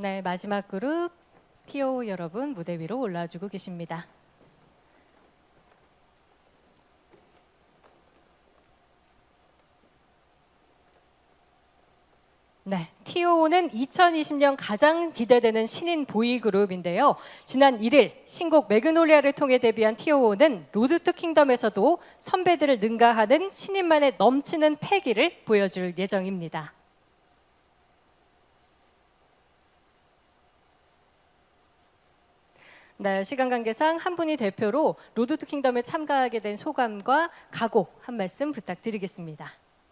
네, 마지막 그룹 TO 여러분 무대 위로 올라와주고 계십니다. 네, TO는 2020년 가장 기대되는 신인 보이 그룹인데요. 지난 1일 신곡 매그놀리아를 통해 데뷔한 TO는 로드 투 킹덤에서도 선배들을 능가하는 신인만의 넘치는 패기를 보여줄 예정입니다. 네, 시간 관계상 한 분이 대표로 로드 투 킹덤에 참가하게 된 소감과 각오 한 말씀 부탁드리겠습니다.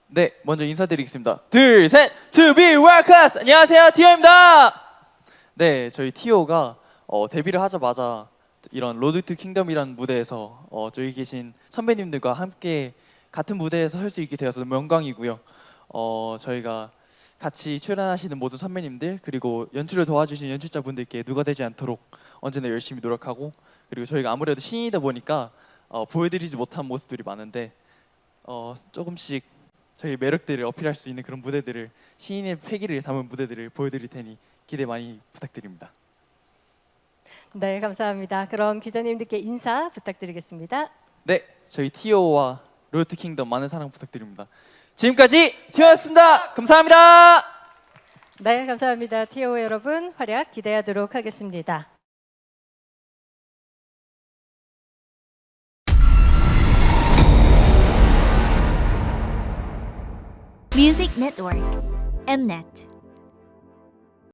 네, 먼저 인사드리겠습니다. 둘, 셋, To be workers. 안녕하세요, 티오입니다. 네, 저희 티오가 어, 데뷔를 하자마자 이런 로드 투 킹덤이라는 무대에서 어, 저기 계신 선배님들과 함께 같은 무대에서 설수 있게 되어서 너무 영광이고요. 어, 저희가 같이 출연하시는 모든 선배님들 그리고 연출을 도와주신 연출자분들께 누가 되지 않도록 언제나 열심히 노력하고 그리고 저희가 아무래도 신인이다 보니까 어, 보여드리지 못한 모습들이 많은데 어, 조금씩 저희 매력들을 어필할 수 있는 그런 무대들을 신인의 패기를 담은 무대들을 보여드릴 테니 기대 많이 부탁드립니다. 네, 감사합니다. 그럼 기자님들께 인사 부탁드리겠습니다. 네, 저희 티오와 로드 킹덤 많은 사랑 부탁드립니다. 지금까지 티오였습니다. 감사합니다. 네, 감사합니다. TO 여러분 활약 기대하도록 하겠습니다. Music Network Mnet